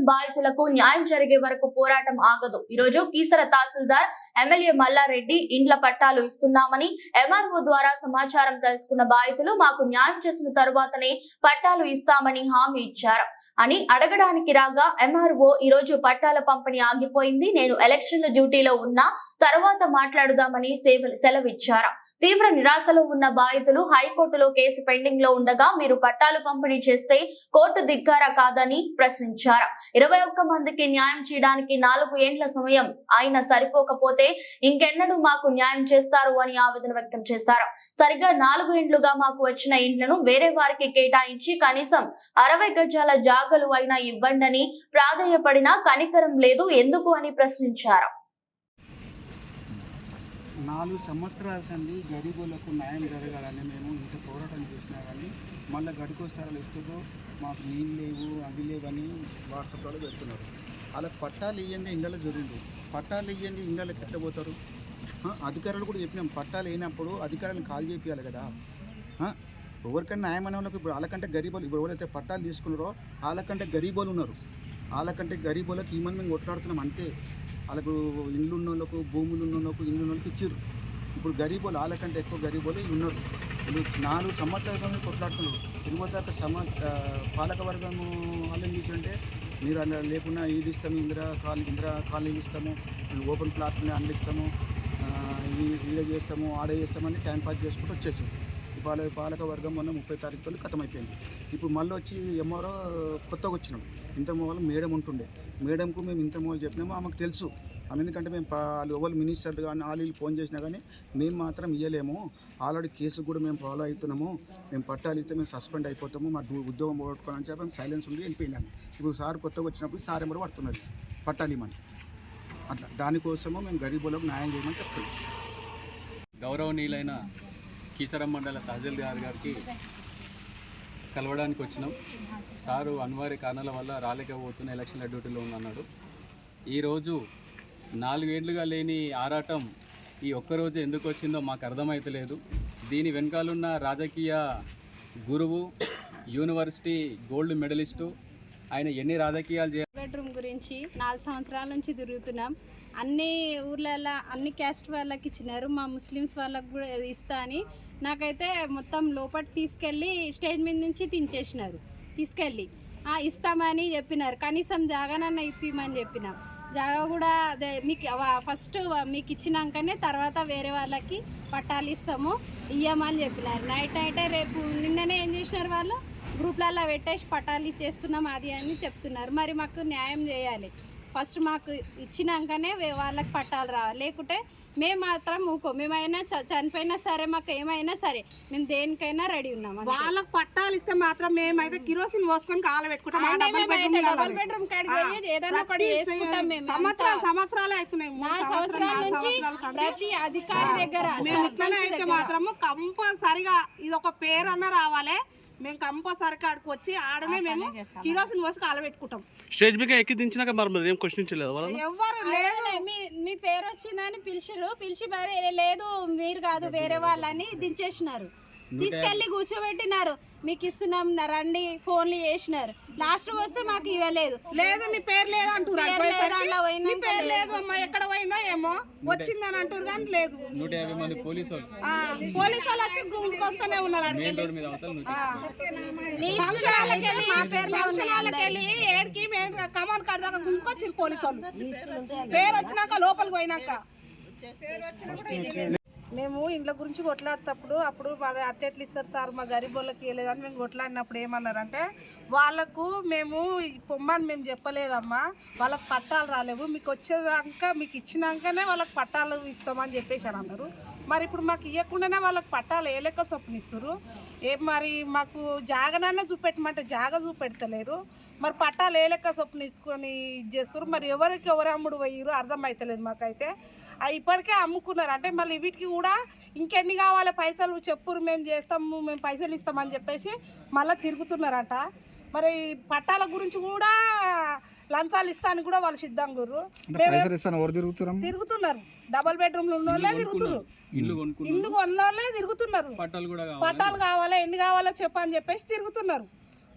Bedroom బాధితులకు న్యాయం జరిగే వరకు పోరాటం ఆగదు. ఈ రోజు కీసర తహసీల్దార్ ఎమ్మెల్యే మల్లారెడ్డి ఇండ్ల పట్టాలు ఇస్తున్నామని ఎంఆర్ఓ ద్వారా సమాచారం తెలుసుకున్న బాధితులు మాకు న్యాయం చేసిన తరువాతనే పట్టాలు ఇస్తామని హామీ ఇచ్చారు అని అడగడానికి రాగా ఎంఆర్ఓ ఈ రోజు పట్టాల పంపిణీ ఆగిపోయింది. నేను ఎలక్షన్ల డ్యూటీలో ఉన్నా తర్వాత మాట్లాడుదామని సెలవిచ్చారు. తీవ్ర నిరాశలో ఉన్న బాధితులు హైకోర్టులో కేసు పెండింగ్లో ఉండగా మీరు పట్టాలు పంపిణీ చేస్తే కోర్టు ధిక్కారా కాదని ప్రశ్నించారు. ఇరవై ఒక్క మందికి న్యాయం చేయడానికి నాలుగు ఏండ్ల సమయం ఆయన సరిపోకపోతే ఇంకెన్నడూ మాకు న్యాయం చేస్తారు అని ఆవేదన వ్యక్తం చేశారు. సరిగ్గా నాలుగు ఇండ్లుగా మాకు వచ్చిన ఇండ్లను వేరే వారికి కేటాయించి కనీసం అరవై గజాల జాగలు అయినా ఇవ్వండని ప్రాధేయపడినా కనికరం లేదు. ఎందుకు అని ప్రశ్నించారు. నాలుగు సంవత్సరాల సంది గరీబులకు న్యాయం జరగాలని మేము ఇంత పోరాటం చేసినా కానీ మళ్ళీ గడికోసారాలు ఇస్తుందో మాకు నీళ్ళు లేవు అవి లేవని వాట్సాప్లో పెడుతున్నారు. అలా పట్టాలు ఇవ్వండి ఇండ్లలో జరిగింది. పట్టాలు ఇవ్వండి ఇండ్లకి ఎట్లా పోతారు? అధికారులు కూడా చెప్పినాం పట్టాలు అయినప్పుడు అధికారులను కాల్ చేపియాలి కదా. ఎవరికైనా న్యాయమైన వాళ్ళకి ఇప్పుడు వాళ్ళకంటే గరీబులు ఇప్పుడు ఎవరైతే పట్టాలు తీసుకున్నారో వాళ్ళకంటే గరీబులు ఉన్నారు. వాళ్ళకంటే గరీబులకు ఈ మంది మేము కొట్లాడుతున్నాం అంతే. వాళ్ళకు ఇండ్లు ఉన్న వాళ్ళకు భూములు ఉన్న వాళ్ళకు ఇండ్లు ఉన్న వాళ్ళకి ఇచ్చారు ఇప్పుడు గరీబులు వాళ్ళకంటే ఎక్కువ గరీబులు ఉన్నారు. ఇప్పుడు నాలుగు సంవత్సరాల సమయం కొట్లాడుతున్నారు. తిరుమల దాకా సమ ఆ, పాలక వాళ్ళు ఏం మీరు అలా లేకుండా ఇది ఇస్తాము ఇందిరా కాలనీ ఇందిరా కాలనీ ఇస్తాము ఓపెన్ ప్లాట్ని అందిస్తాము ఇలా చేస్తాము ఆడ చేస్తామని టైం పాస్ చేసుకుంటూ వచ్చేసి. పాల పాలక వర్గం మొన్న ముప్పై తారీఖుతో ఖతమైపోయింది ఇప్పుడు మళ్ళీ వచ్చి ఎంఆర్ఓ కొత్తగా వచ్చినాం. ఇంత మొదలు మేడం ఉంటుండే. మేడంకు మేము ఇంత మొగలు చెప్పినామో ఆమెకు తెలుసు. ఎందుకంటే మేము వాళ్ళు ఎవరు మినిస్టర్లు కానీ వాళ్ళు ఫోన్ చేసినా కానీ మేము మాత్రం ఇవ్వలేము ఆల్రెడీ కేసు కూడా మేము ఫాలో అవుతున్నాము మేము పట్టాలు ఇస్తే మేము సస్పెండ్ అయిపోతాము. మా ఉద్యోగం పోగొట్టుకోవాలని చెప్పి మేము సైలెన్స్ ఉండి వెళ్ళిపోయినాము. ఇప్పుడు సార్ కొత్తగా వచ్చినప్పుడు సార్ ఎవరు పడుతున్నది. పట్టాలి మనం అట్లా. దానికోసము మేము గరీబులకు న్యాయం చేయమని చెప్తున్నాం. గౌరవనీయులైన కీసరం మండల తహసీల్దార్ గారికి కలవడానికి వచ్చినాం. సారు అనివార్య కారణాల వల్ల రాలేకపోతున్న ఎలక్షన్ల డ్యూటీలో ఉన్నాడు ఈరోజు నాలుగేండ్లుగా లేని ఆరాటం ఈ ఒక్కరోజు ఎందుకు వచ్చిందో మాకు అర్థమైతలేదు. దీని వెనకాలన్న రాజకీయ గురువు యూనివర్సిటీ గోల్డ్ మెడలిస్టు ఆయన ఎన్ని రాజకీయాలు చే బెడ్రూమ్ గురించి నాలుగు సంవత్సరాల నుంచి తిరుగుతున్నాం. అన్ని ఊర్లలో అన్ని క్యాస్ట్ వాళ్ళకి ఇచ్చినారు. మా ముస్లిమ్స్ వాళ్ళకి కూడా ఇస్తా అని. నాకైతే మొత్తం లోపలికి తీసుకెళ్ళి స్టేజ్ మీద నుంచి దించేసినారు. తీసుకెళ్ళి. ఇస్తామని చెప్పినారు. కనీసం జాగానన్న ఇప్పిమని చెప్పినాం. జాగా కూడా అదే మీకు ఫస్ట్ మీకు ఇచ్చినాకనే తర్వాత వేరే వాళ్ళకి పట్టాలు ఇస్తాము ఇయ్యమని చెప్పినారు. నైట్ నైటే రేపు నిన్ననే ఏం చేసినారు వాళ్ళు? గ్రూప్లలో పెట్టేసి పట్టాలు ఇచ్చేస్తున్నాం అది అని చెప్తున్నారు. మరి మాకు న్యాయం చేయాలి. ఫస్ట్ మాకు ఇచ్చినాకనే వాళ్ళకి పట్టాలు రావాలి. లేకుంటే మేము మాత్రం ఊకో మేమైనా చనిపోయినా సరే మాకు ఏమైనా సరే మేము దేనికైనా రెడీ ఉన్నాం. వాళ్ళకి పట్టాలు ఇస్తే మాత్రం మేమైతే కిరోసిన్ పోసుకొని కాల పెట్టుకుంటాం సంవత్సరాలు అవుతున్నాయి. ప్రతి అధికారి దగ్గర మేము ఇట్లనే అయితే. మాత్రము కంపల్సరిగా ఇది ఒక పేరు అన్న రావాలి మేము కంపల్సరి కాడికి వచ్చి ఆడనే మేము కిరోసిన్ పోసి కాల పెట్టుకుంటాం స్టేజ్ మీద ఎక్కి దించినాక మరి మీరు ఏం క్వశ్చన్ వాళ్ళని? ఎవ్వరు లేదు మీ మీ పేరు వచ్చిందని పిలిచిర్రు. పిలిచి మరి లేదు మీరు కాదు వేరే వాళ్ళని దించేసినారు. తీసుకెళ్ళి కూర్చోబెట్టినారు. మీకు ఇస్తున్నాం రండి ఫోన్లు చేసినారు. లాస్ట్ వస్తే మాకు ఇవ్వలేదు. లేదు నీ పేరు లేదు అంటారు పేరు లేదు, అందులో పోయినాక నీ పేరు లేదు. అమ్మా ఎక్కడ పోయిందో ఏమో. వచ్చిందని అంటారు కానీ లేదు. నూట యాభై మంది పోలీసు పోలీసు వాళ్ళు వచ్చి గుంజుకొస్తూనే ఉన్నారు మెయిన్ అడిగి రోడ్ మీద అవతల నుంచి. లిస్ట్లో అయితే మా పేర్లే ఉన్నాయి అందరివి. వెళ్ళి ఏడికి మేము కమాన్ కాడ దాకా గుంజుకొచ్చారు పోలీసు వాళ్ళు. పేరు వచ్చినాక లోపలికి పోయినాక. మేము ఇండ్ల గురించి కొట్లాడేటప్పుడు అప్పుడు వాళ్ళు అట్టెట్లు ఇస్తారు సార్ మా గరీబ్ వాళ్ళకి ఇవ్వలేదని మేము కొట్లాడినప్పుడు ఏమన్నారంటే వాళ్ళకు మేము ఈ పొమ్మని మేము చెప్పలేదమ్మా వాళ్ళకి పట్టాలు రాలేవు మీకు వచ్చేదాకా మీకు ఇచ్చినాకనే వాళ్ళకి పట్టాలు ఇస్తామని చెప్పేసి అని అన్నారు. మరి ఇప్పుడు మాకు ఇవ్వకుండానే వాళ్ళకి పట్టాలు ఏ లెక్క చొప్పున ఇస్తారు ఏ మరి మాకు జాగనన్నా చూపెట్టమంటే జాగ చూపెడతలేరు. మరి పట్టాలు ఏ లెక్క చొప్పున ఇసుకొని ఇది చేస్తారు మరి ఎవరికి ఎవరు అమ్ముడు పోయిరు అర్థమవుతలేదు మాకైతే. ఇప్పటికే అమ్ముకున్నారు. అంటే మళ్ళీ వీటికి కూడా ఇంకెన్ని కావాలి పైసలు చెప్పురు మేము చేస్తాము మేము పైసలు ఇస్తామని చెప్పేసి మళ్ళీ తిరుగుతున్నారంట. మరి పట్టాల గురించి కూడా లంచాలు ఇస్తానికి కూడా వాళ్ళు సిద్ధంగా ఉర్రు. మేము తిరుగుతున్నారు డబల్ బెడ్రూమ్లు ఉన్న వాళ్ళే తిరుగుతున్నారు. ఇల్లు కొనుక్కున్నారు. ఇల్లు కొన్న వాళ్ళే తిరుగుతున్నారు. పట్టాలు కూడా కావాలి. పట్టాలు కావాలా ఎన్ని కావాలో చెప్పని చెప్పేసి తిరుగుతున్నారు.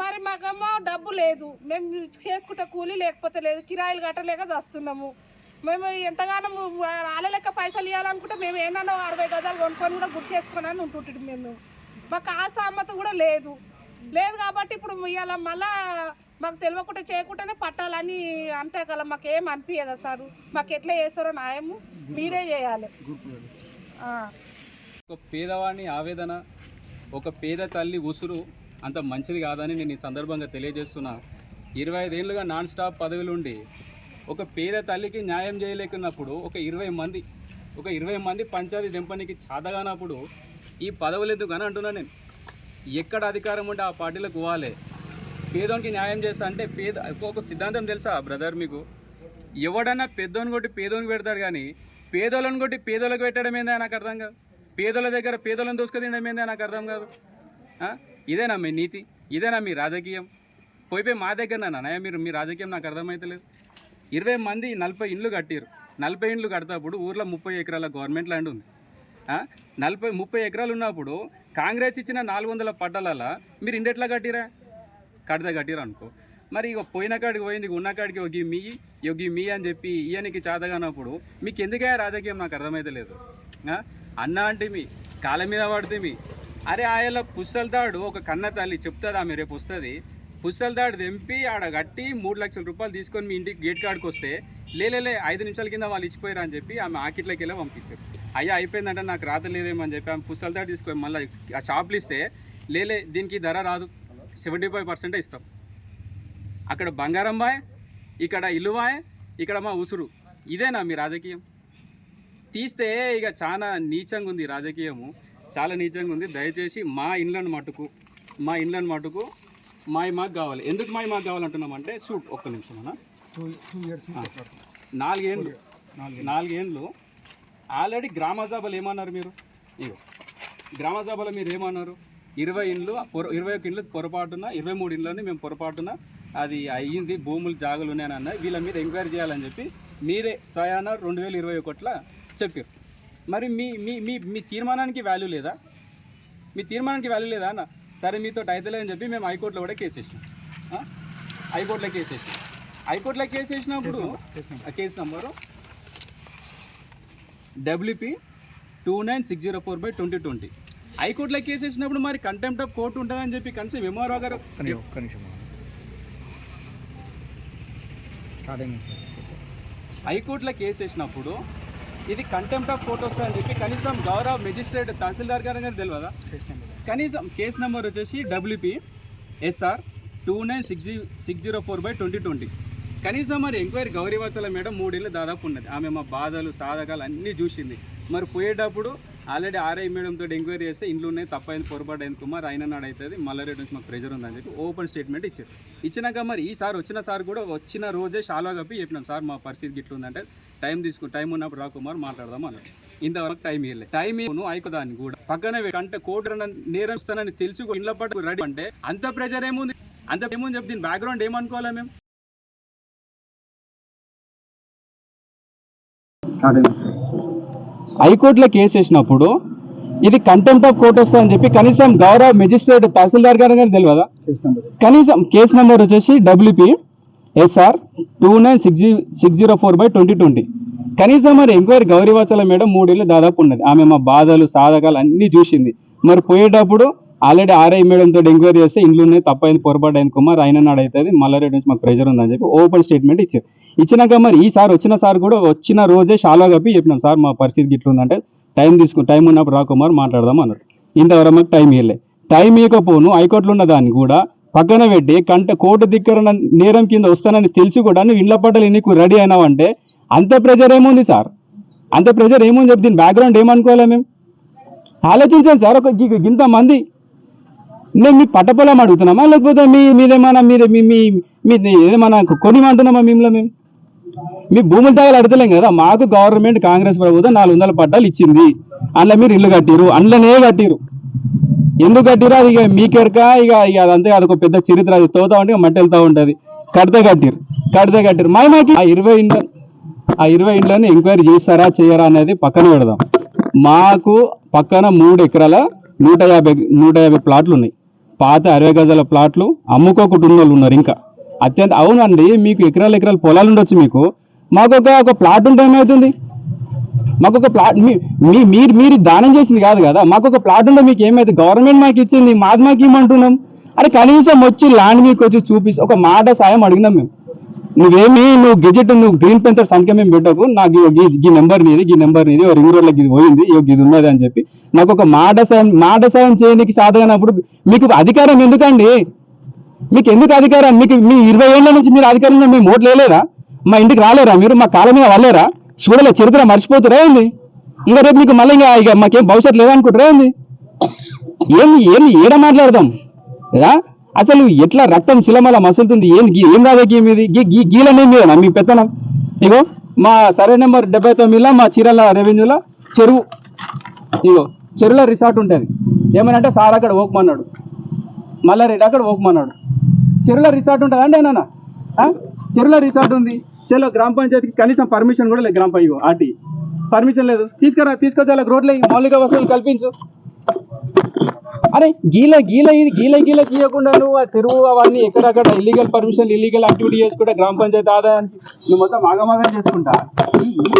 మరి మాకేమో డబ్బు లేదు. మేము చేసుకుంటే కూలీ లేకపోతే లేదు కిరాయిలు కట్టలేక చేస్తున్నాము. మేము ఎంతగానో రాళ్ళ లెక్క పైసలు ఇవ్వాలనుకుంటే మేము ఏమన్నా అరవై గజాలు కొనుక్కొని కూడా గుడి చేసుకొని అని మేము. మాకు ఆ కూడా లేదు. లేదు కాబట్టి ఇప్పుడు ఇవాళ మళ్ళా మాకు తెలియకుండా చేయకుండానే పట్టాలని అంటే కదా మాకు ఏం అనిపించదా సార్? మాకు ఎట్లా చేస్తారో న్యాయము మీరే చేయాలి. ఒక పేదవాడిని ఆవేదన ఒక పేద తల్లి ఉసురు అంత మంచిది కాదని నేను ఈ సందర్భంగా తెలియజేస్తున్నా. ఇరవై ఐదేళ్ళుగా నాన్ స్టాప్ పదవిలుండి ఒక పేద తల్లికి న్యాయం చేయలేకున్నప్పుడు ఒక ఇరవై మంది ఒక ఇరవై మంది పంచాయతీ దింపనికి చాతగానప్పుడు ఈ పదవులు ఎందుకు అని అంటున్నాను నేను. ఎక్కడ అధికారం ఉంటే ఆ పార్టీలకు పోవాలి. పేదోనికి న్యాయం చేస్తా అంటే పేద ఒక సిద్ధాంతం తెలుసా బ్రదర్ మీకు? ఎవడన్నా పెద్దోని కొట్టి పేదోనికి పెడతాడు కానీ పేదోళ్ళని కొట్టి పేదోళ్ళకి పెట్టడం ఏందా నాకు అర్థం కాదు. పేదోళ్ళ దగ్గర పేదోళ్ళని దోసుకు తినడం ఏందా నాకు అర్థం కాదు. ఇదేనా మీ నీతి? ఇదేనా మీ రాజకీయం? పోయిపోయి మా దగ్గర నాన్న మీరు మీ రాజకీయం నాకు అర్థమవుతలేదు ఇరవై మంది నలభై ఇండ్లు కట్టిరు నలభై ఇండ్లు కడతాప్పుడు ఊర్లో ముప్పై ఎకరాల గవర్నమెంట్ ల్యాండ్ ఉంది. నలభై ముప్పై ఎకరాలు ఉన్నప్పుడు కాంగ్రెస్ ఇచ్చిన నాలుగు వందల పట్టాలలో మీరు ఇండెట్లా కట్టిరా? కడితే కట్టిరా అనుకో. మరి ఇక పోయిన కాడికి పోయింది ఉన్న కాడికి ఒక మీ ఒక మీ అని చెప్పి ఈయనకి చేతగానప్పుడు మీకు ఎందుకే రాజకీయం? నాకు అర్థమైతలేదు అన్న అంటే మీ కాళ్ళ మీద పడితే మీ అరే ఆయన పుస్తల తాడు ఒక కన్న తల్లి చెప్తుంది ఆమె రేపు వస్తుంది. పుస్తల దాడి తెంపి ఆడ కట్టి మూడు లక్షల రూపాయలు తీసుకొని మీ ఇంటికి గేట్ కాడికి వస్తే లేలేలే ఐదు నిమిషాల కింద వాళ్ళు ఇచ్చిపోయారు అని చెప్పి ఆమె ఆకిట్లోకి వెళ్ళి పంపించారు. అయ్యా అయిపోయిందంటే నాకు రాత అని చెప్పి ఆమె పుస్తల దాడి తీసుకొని మళ్ళీ ఆ షాప్లు ఇస్తే లేలే దీనికి ధర రాదు. సెవెంటీ ఫైవ్ పర్సెంటే ఇస్తాం. అక్కడ బంగారం బాయ్ ఇక్కడ ఇల్లువాయ్ ఇక్కడ మా ఉసురు. ఇదేనా మీ రాజకీయం? తీస్తే ఇక చాలా నీచంగా ఉంది రాజకీయము. చాలా నీచంగా ఉంది. దయచేసి మా ఇండ్లను మటుకు మా ఇండ్లను మటుకు మాయి మాకు కావాలి. ఎందుకు మాయి మాకు కావాలంటున్నామంటే సూట్ ఒక్క నిమిషం అన్న. టూ ఇయర్స్ నాలుగేండ్లు. నాలుగేండ్లు. ఆల్రెడీ గ్రామ సభలు ఏమన్నారు మీరు? ఇగో. గ్రామ సభలో మీరు ఏమన్నారు? ఇరవై ఇండ్లు పొర ఇరవై ఒక ఇండ్లు పొరపాటున ఇరవై మూడు ఇండ్లని మేము పొరపాటున అది అయ్యింది భూములు జాగులు ఉన్నాయని వీళ్ళ మీద ఎంక్వైరీ చేయాలని చెప్పి మీరే స్వయాన రెండు వేల ఇరవై ఒకటిలో చెప్పారు మరి మీ మీ మీ మీ తీర్మానానికి వాల్యూ లేదా? మీ తీర్మానానికి వాల్యూ లేదా అన్న? సరే మీతో అయితలే అని చెప్పి మేము హైకోర్టులో కూడా కేసు వేసినాం? హైకోర్టులో కేసు వేసినాం హైకోర్టులో కేసు వేసినప్పుడు case number WP two nine six zero four by twenty twenty హైకోర్టులో కేసు వేసినప్పుడు మరి కంటెంప్ట్ ఆఫ్ కోర్టు ఉంటుందని చెప్పి కనీసం ఎంఆర్ఓ గారు హైకోర్టులో కేసు వేసినప్పుడు ఇది కంటెంప్ట్ ఆఫ్ ఫోటోస్ అని చెప్పి కనీసం గౌరవ మెజిస్ట్రేట్ తహసీల్దార్ గారు అనేది తెలియదా కనీసం కేసు నెంబర్ వచ్చేసి WP SR two nine six G six zero four by twenty twenty కనీసం మరి ఎంక్వైరీ గౌరీవాచల మేడం మూడేళ్ళు దాదాపు ఉన్నది. ఆమె మా బాధలు సాధకాలు అన్నీ చూసింది. మరి పోయేటప్పుడు ఆల్రెడీ ఆర్ఐ మేడంతో ఎంక్వైరీ చేస్తే ఇంట్లో ఉన్నాయి తప్పైంది పొరపాటు అయింది కుమార్ అయిన నాడు అవుతుంది మల్లారెడ్డి నుంచి మాకు ప్రెషర్ ఉందని చెప్పి ఓపెన్ స్టేట్మెంట్ ఇచ్చారు. ఇచ్చినాక మరి ఈ సార్ వచ్చిన సార్ కూడా వచ్చిన రోజే షాలో కప్పి చెప్పినాం సార్ మా పరిస్థితి గిట్ల టైం తీసుకుని టైం ఉన్నప్పుడు రా కుమార్ మాట్లాడదాం అన్నాడు. ఇంతవరకు టైం ఇవ్వలేదు టైం ఇవ్వను అయిపోదాన్ని కూడా. పక్కనే అంటే కోర్టు నేరం ఇస్తానని తెలిసి ఇంట్లో పట్టు రెడీ అంటే అంత ప్రెజర్ ఏముంది? అంత ఏముంది చెప్పి దీని బ్యాక్గ్రౌండ్ ఏమనుకోవాలా మేము? హైకోర్టులో కేసు వేసినప్పుడు ఇది కంటెంప్ట్ ఆఫ్ కోర్ట్ వస్తుందని చెప్పి కనీసం గౌరవ మెజిస్ట్రేట్ తహసీల్దార్ గారు కానీ తెలియదా? కనీసం కేసు నెంబర్ వచ్చేసి WP SR two nine six G six zero four by twenty twenty కనీసం మరి ఎంక్వైరీ గౌరీవాచల మేడం మూడేళ్ళు దాదాపు ఉన్నది. ఆమె మా బాధలు సాధకాలు అన్నీ చూసింది. మరి పోయేటప్పుడు ఆల్రెడీ ఆర్ఐ మేడంతో ఎంక్వైరీ చేస్తే ఇంట్లో ఉన్నాయి తప్పైంది పొరపాటు అయింది కుమార్ అయిన నాడు అవుతుంది మల్లారెడ్డి నుంచి మాకు ప్రెషర్ ఉందని చెప్పి ఓపెన్ స్టేట్మెంట్ ఇచ్చారు. ఇచ్చినాక మరి ఈ సార్ వచ్చిన సార్ కూడా వచ్చిన రోజే షాలో కప్పి చెప్పినాం సార్ మా పరిస్థితి గిట్లు ఉందంటే టైం తీసుకుని టైం ఉన్నప్పుడు రా కుమార్ మాట్లాడదాం అన్నారు ఇంతవరకు మాకు టైం ఇవ్వలే టైం ఇవ్వకపోను హైకోర్టులో ఉన్న దాన్ని కూడా పక్కన పెట్టి కంట కోర్టు దిక్కరన నేరం కింద వస్తానని తెలిసి కూడా నువ్వు ఇళ్ళ పట్టలు నీకు రెడీ అయినావంటే అంత ప్రెజర్ ఏముంది సార్? అంత ప్రెజర్ ఏముంది చెప్పి దీని బ్యాక్గ్రౌండ్ ఏమనుకోవాలి మేము? ఆలోచించాలి సార్ ఒక ఇంతమంది ఇంత మంది నేను మీ పట్టపొలం అడుగుతున్నామా? లేకపోతే మీ మీదేమన్నా మీరు మీ మీ మీ ఏదేమన్నా కొనిమంటున్నామా మిమ్మల్ని మేము? మీ భూముల తాగలు అడతలేం కదా? మాకు గవర్నమెంట్ కాంగ్రెస్ ప్రభుత్వం నాలుగు వందల పట్టాలు ఇచ్చింది. అందులో మీరు ఇల్లు కట్టిరు అందులోనే కట్టిరు ఎందుకు కట్టిరా అది ఇక మీకెరక ఇక ఇక అదంతే అదొక పెద్ద చరిత్ర అది. తోతా ఉంటే ఇక మట్టి వెళ్తా ఉంటుంది. కడితే కట్టిరు కడితే కట్టిరు. మా ఆ ఇరవై ఇండ్ల ఆ ఇరవై ఇండ్లను ఎంక్వైరీ చేస్తారా చేయరా అనేది పక్కన పెడదాం. మాకు పక్కన మూడు ఎకరాల నూట యాభై నూట యాభై ప్లాట్లు ఉన్నాయి. పాత అరవై గజాల ప్లాట్లు అమ్ముకో కుటుంబాలు ఉన్నారు ఇంకా. అత్యంత అవునండి మీకు ఎకరాలు ఎకరాలు పొలాలు ఉండొచ్చు మీకు. మాకు ఒక ఒక ప్లాట్ ఉంటే ఏమవుతుంది? మాకు ఒక ప్లాట్ మీ మీరు మీరు దానం చేసింది కాదు కదా. మాకు ఒక ప్లాట్ ఉంటే మీకు ఏమైతే గవర్నమెంట్ మాకు ఇచ్చింది మాది మాకు ఏమంటున్నాం అరే కనీసం వచ్చి ల్యాండ్ మీకు వచ్చి చూపిస్తే ఒక మాట సాయం అడిగినాం మేము. నువ్వేమి నువ్వు గెజెట్ నువ్వు గ్రీన్ పెంచర్ సంఖ్య మేము పెట్టకు. నాకు ఈ నెంబర్ నీది ఈ నెంబర్ నీది రింగ్ రోడ్లకి ఇది పోయింది ఇది ఉన్నది అని చెప్పి నాకు ఒక మాట సాయం మాట సాయం చేయడానికి సాధనప్పుడు మీకు అధికారం ఎందుకండి? మీకు ఎందుకు అధికారం? మీకు మీ ఇరవై ఏళ్ళ నుంచి మీరు అధికారంలో మేము ఓట్లు వేయలేరా మా ఇంటికి రాలేరా మీరు? మా కాలం మీద వాళ్ళేరా? చూడలే చరిత్ర మర్చిపోతారా ఏంది ఇంకా రేపు నీకు మళ్ళీ ఇంకా ఇక మాకేం భవిష్యత్తు లేదనుకుంటారా ఏంది ఏం ఏం ఏడ మాట్లాడదాం? కదా అసలు ఎట్లా రక్తం చిలమల మసులుతుంది? ఏం గీ- ఏం రాజకీయం ఇది గీ గీ గీలనే మీదనా మీ పెత్తనం? ఇగో మా సర్వే నెంబర్ డెబ్బై తొమ్మిదిలో మా చీరల రెవెన్యూలో చెరువు. ఇగో చెరువులో రిసార్ట్ ఉంటుంది. ఏమనంటే సార్ అక్కడ ఓకమన్నాడు మల్లారెడ్డి అక్కడ ఓకమన్నాడు చెరువులో రిసార్ట్ ఉంటుంది అంటే నాన్న చెరువులో రిసార్ట్ ఉంది. చలో గ్రామ పంచాయతీకి కనీసం పర్మిషన్ కూడా లేదు గ్రామ పంచాయతీ ఆర్టీ. పర్మిషన్ లేదు. తీసుకురా తీసుకొచ్చి వాళ్ళకి రోడ్లు మౌలిక వసతులు కల్పించు. అరే గీల గీల గీల గీల గీయకుండా నువ్వు ఆ చెరువు అవన్నీ ఎక్కడక్కడ ఇల్లీగల్ పర్మిషన్ ఇల్లీగల్ యాక్టివిటీ చేసుకుంటే గ్రామ పంచాయతీ ఆదాయానికి నువ్వు మొత్తం ఆగమాగం చేసుకుంటా.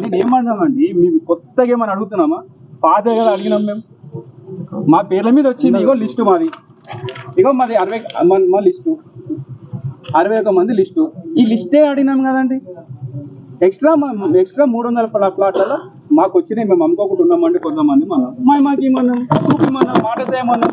నేను ఏమన్నామండి మేము కొత్తగా ఏమని అడుగుతున్నామా? పాత కదా అడిగినాం మేము. మా పేర్ల మీద వచ్చింది ఇగో లిస్టు మాది. ఇగో మాది అరవై మా- మా లిస్టు. అరవై ఒక మంది లిస్టు. ఈ లిస్టే అడిగినాం కదండి? ఎక్స్ట్రా ఎక్స్ట్రా మూడు వందల ప్లా- ప్లాట్లలో మాకు వచ్చినాయి. మేము అమ్ముకోకుండా ఉన్నామండి కొంతమంది మనం మా మాకు ఏమన్నాం? చూపిమన్నాం మాట చేయమన్నాం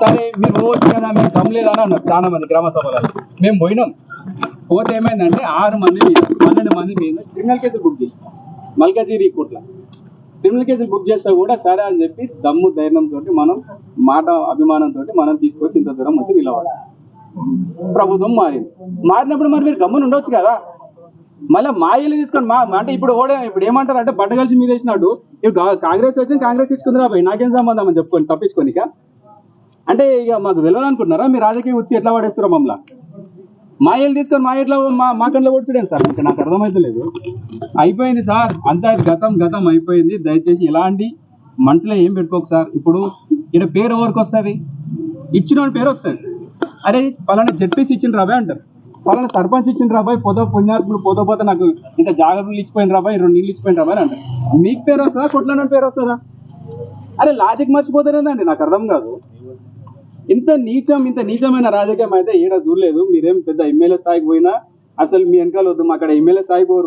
సరే మీరు పోవచ్చు కదా మీరు దమ్లేదని అన్నారు చాలా మంది గ్రామ సభలలో. మేము పోయినాం. పోతే ఏమైందంటే ఆరు మంది మీద పన్నెండు మంది మీద క్రిమినల్ కేసులు బుక్ చేసినాం. మల్కాజిరి కోట్ల క్రిమినల్ కేసులు బుక్ చేస్తే కూడా సరే అని చెప్పి దమ్ము ధైర్యంతో మనం మాట అభిమానంతో మనం తీసుకొచ్చి ఇంత దూరం వచ్చి నిలబడాలి ప్రభుత్వం మారింది మారినప్పుడు మరి మీరు గమ్మున ఉండొచ్చు కదా? మళ్ళీ మా ఇల్లు తీసుకొని మా అంటే ఇప్పుడు ఓడే ఇప్పుడు ఏమంటారు అంటే బట్ట కలిసి మీద వేసినాడు. ఇప్పుడు కాంగ్రెస్ వచ్చింది కాంగ్రెస్ ఇచ్చుకుంది పోయి నాకేం సంబంధం అని చెప్పుకొని తప్పించుకోనిక అంటే ఇక మాకు తెలియదు అనుకుంటున్నారా? మీ రాజకీయం వచ్చి ఎట్లా పడేస్తారో మమ్మల్ని? మా ఇల్లు తీసుకొని మా ఇట్లా మా మా కంట్లో కూర్చుడేం సార్? ఇంకా నాకు అర్థమవుతలేదు అయిపోయింది సార్. అంతా గతం గతం అయిపోయింది. దయచేసి ఎలాంటి మనసులో ఏం పెట్టుకోకు సార్. ఇప్పుడు ఇక్కడ పేరు ఎవరికి వస్తుంది? ఇచ్చిన పేరు వస్తుంది. అరే పలానా జడ్పీసీ ఇచ్చిన రాబాయ్ అంటారు. పలానా సర్పంచ్ ఇచ్చిన రాబాయ్ పోదో పుణ్యాత్ములు పొద పోతే నాకు ఇంత జాగ్రత్తలు ఇచ్చిపోయిన రాబాయ్ రెండు నీళ్ళు ఇచ్చిపోయిన రాబాయ్ అని అంటారు. మీకు పేరు వస్తుందా? కొట్లాడని పేరు వస్తుందా? అరే లాజిక్ మర్చిపోతారేదండి నాకు అర్థం కాదు. ఇంత నీచం ఇంత నీచమైన రాజకీయం అయితే ఈడ చూడలేదు. మీరేం పెద్ద ఎమ్మెల్యే స్థాయికి పోయినా అసలు మీ వెనకాల వద్దు మా అక్కడ ఎమ్మెల్యే స్థాయికి పోరు.